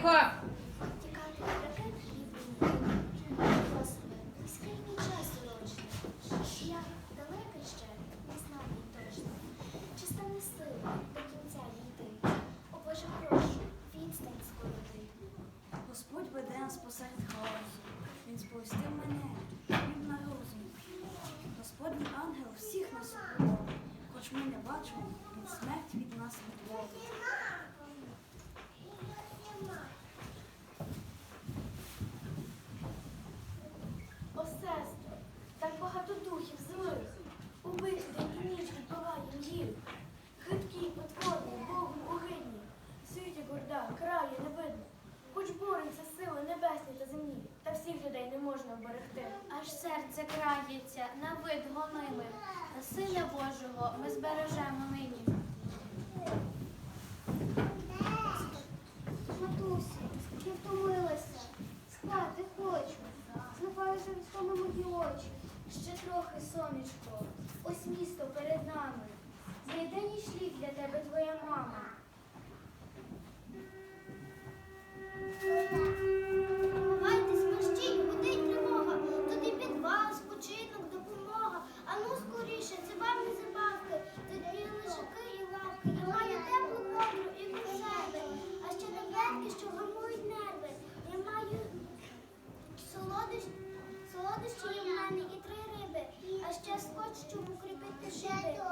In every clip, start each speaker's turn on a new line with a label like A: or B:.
A: 一块 збережемо нині.
B: Матуся, я втомилася. Спати хочу. Знапаюся від мої очі.
C: Ще трохи сонечко. Ось місто перед нами. Знайде ніч для тебе твоя мама. 天都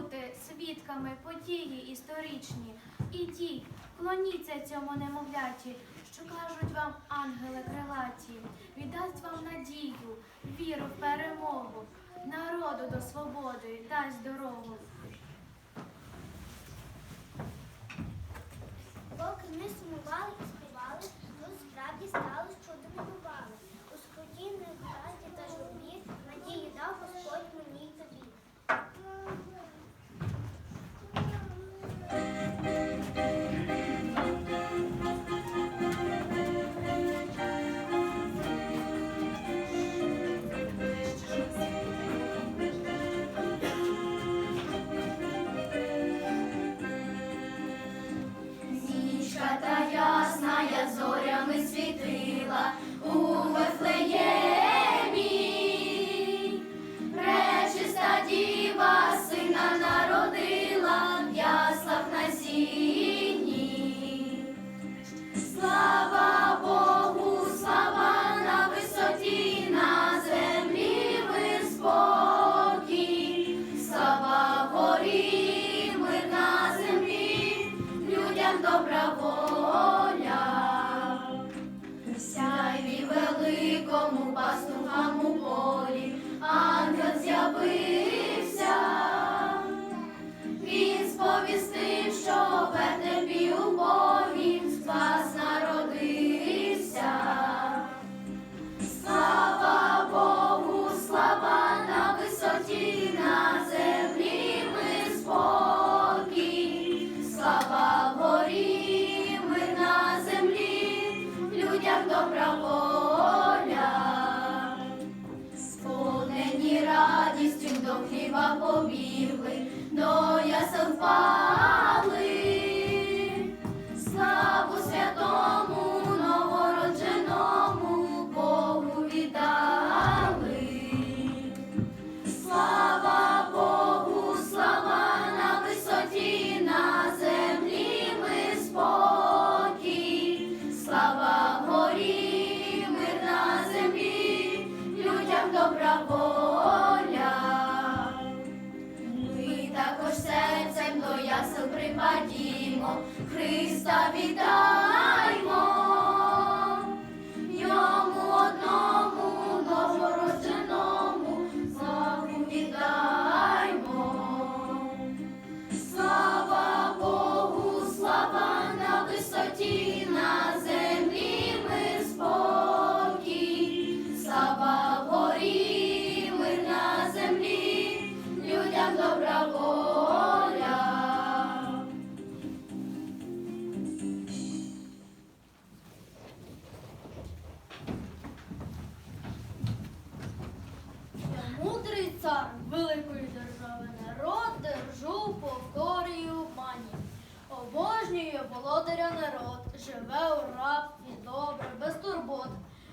C: бути свідками події історичні. Ідіть, клоніться цьому немовляті, що кажуть вам ангели крилаті, віддасть вам надію, віру в перемогу, народу до свободи дасть дорогу.
B: Поки ми сумували і співали, тут справді стало чудо
C: великому пастухам у полі, ангел з'явився. До хліба побігли, до ясен впали. Христа вітаймо.
D: Володаря народ, живе у рабстві добре, без турбот.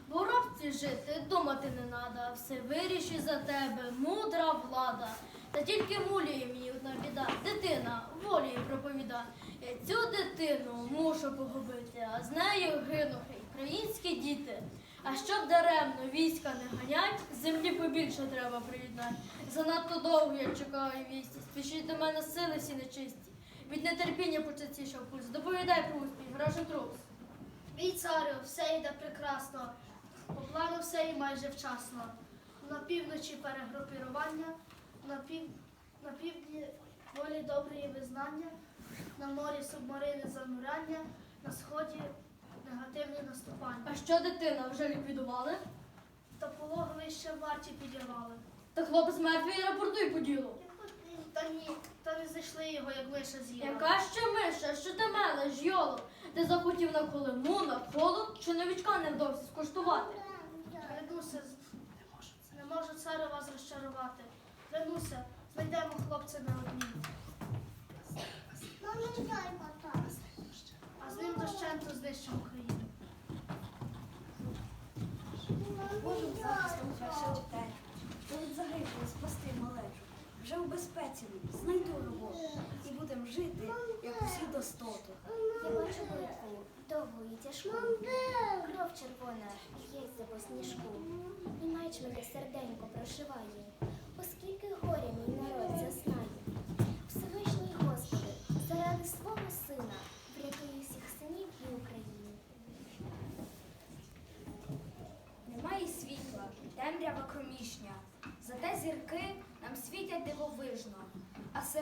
D: Бо в рабстві жити думати не надо, все вирішить за тебе мудра влада. Та тільки муліє мені одна біда, дитина волі проповіда. Я цю дитину мушу погубити, а з нею гинуть українські діти. А щоб даремно війська не ганять, землі побільше треба приєднати. Занадто довго я чекаю вісті. Спішіть до мене сили всі нечисті. Від нетерпіння почастішав пульс. Доповідай про успіх, грашен трус.
E: Мій царю, все йде прекрасно. По плану все і майже вчасно. На півночі перегрупірування, на, пів... на півдні волі доброї визнання, на морі субмарини зануряння, на сході негативні наступання.
D: А що дитина вже ліквідували?
E: Та ще в марті підірвали.
D: Та хлопець мертвий рапортуй по ділу.
E: Та ні, та не знайшли його, як миша з'їла.
D: Яка ще миша, що ти мелеш, йоло? Ти захотів на колиму, на холод, чи новічка невдовзі скуштувати?
E: Клянуся, з- не можу царю вас розчарувати. Клянуся, знайдемо хлопця на одній. А з ним дощенту знищимо Україну.
F: Божим захистом перше читання. Будуть загиблі спасти малечу. Вже у безпеці знайду роботу і будемо жити, як усі достоту.
B: Я бачу битву, довгу і тяжку. Кров червона лється по сніжку. І меч мене серденько прошиває.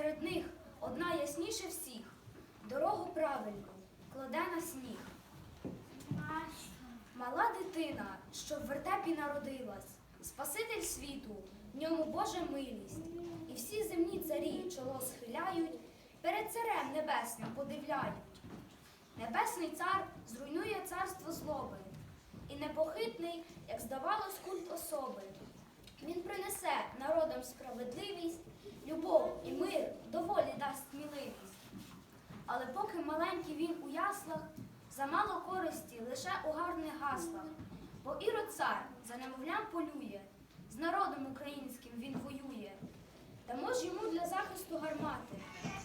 F: Серед них одна ясніше всіх. Дорогу правильну кладе на сніг. Мала дитина, що в вертепі народилась, Спаситель світу, в ньому Божа милість. І всі земні царі чоло схиляють, перед царем небесним подивляють. Небесний цар зруйнує царство злоби, і непохитний, як здавалось, культ особи. Він принесе народам справедливість, любов і мир доволі дасть сміливість. Але поки маленький він у яслах, замало користі лише у гарних гаслах. Бо ірод цар за немовлям полює, з народом українським він воює. Дамо ж йому для захисту гармати,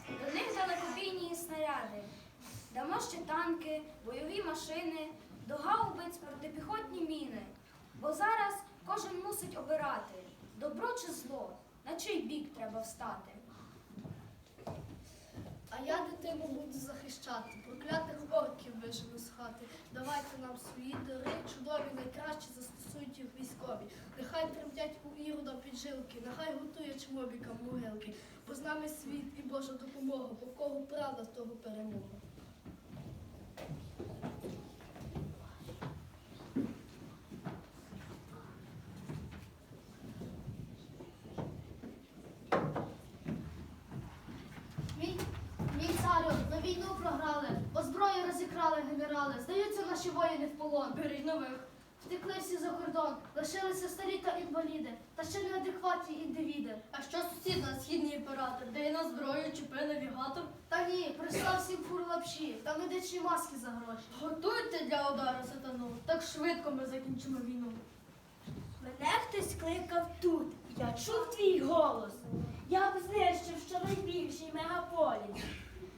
F: до них далекобійні снаряди. Дамо ще танки, бойові машини, до гаубиць протипіхотні міни. Бо зараз кожен мусить обирати, добро чи зло, на чий бік треба встати.
E: А я дитину буду захищати, проклятих орків вижену з хати. Давайте нам свої дари, чудові, найкращі застосують їх військові. Нехай тремтять у ірода піджилки, нехай готує чмобікам могилки. Бо з нами світ і Божа допомога, бо кого правда, того перемога. Мій, мій царю, ми війну програли, озброю розікрали генерали. Здаються наші воїни в полон.
D: Беріть нових.
E: Втекли всі за кордон, лишилися старі та інваліди, та ще неадекватні індивіди.
D: А що сусід на східний імператор? Де на зброю, чіпи, навігатор?
E: Та ні, прислав всім фур лапші та медичні маски за гроші.
D: Готуйте для удару сатану. Так швидко ми закінчимо війну.
G: Мене хтось кликав тут. Я чув твій голос. Я б знищив щонайбільший мегаполіс.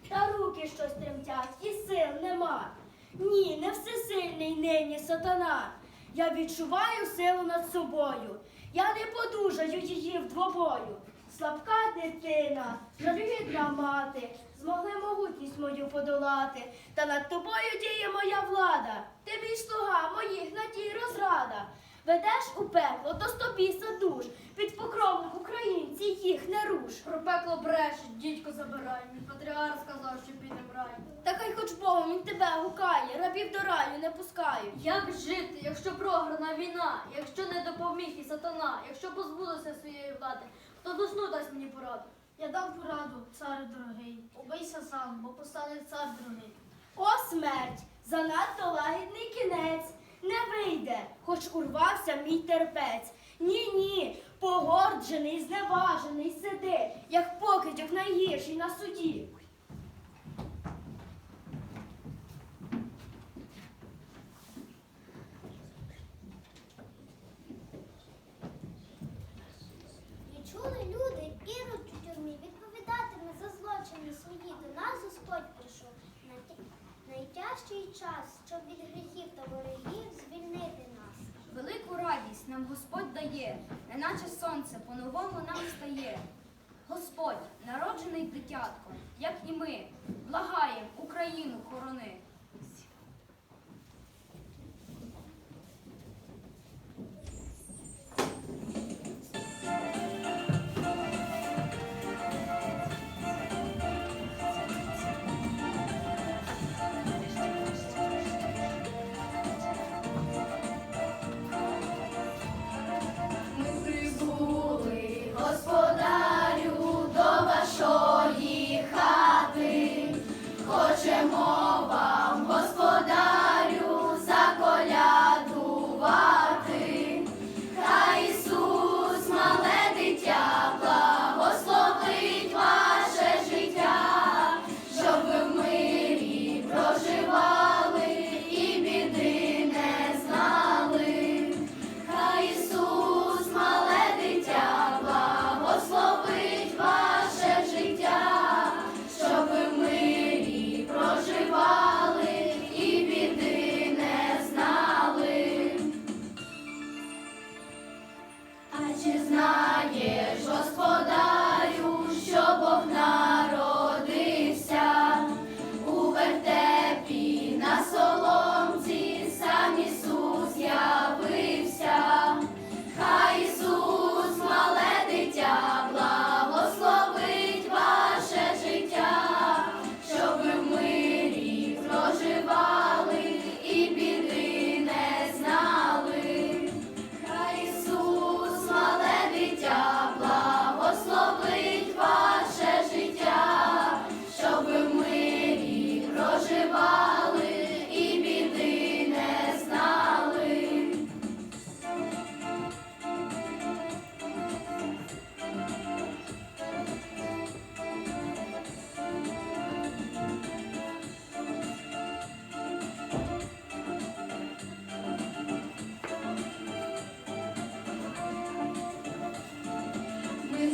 G: Та руки щось тремтять, і сил нема. Ні, не всесильний нині сатана. Я відчуваю силу над собою. Я не подужаю її в двобою. Слабка дитина, жалюгідна мати, змогли могутність мою подолати. Та над тобою діє моя влада. Ти мій слуга, моїх надій розрада. Ведеш у пекло, то стобіса душ. Під покровом українці їх не руш.
D: Про пекло брешуть, дідько забирай. Мій патріарх сказав, що підемо в рай.
G: Та хай хоч Богом він тебе гукає, рабів до раю не пускають.
D: Як жити, якщо програна війна, якщо не допоміг і сатана, якщо позбулися своєї влади, хто до сну дасть мені пораду?
E: Я дам пораду, царю дорогий. Убийся сам, бо постане цар другий.
G: О, смерть! Занадто лагідний кінець. Не вийде, хоч урвався мій терпець. Ні, ні, погорджений, зневажений сиди, як покидьок найгірший на суді.
F: Нам Господь дає, неначе сонце по-новому нам стає. Господь, народжений дитятко, як і ми, благаєм Україну хорони.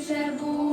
C: Вже був.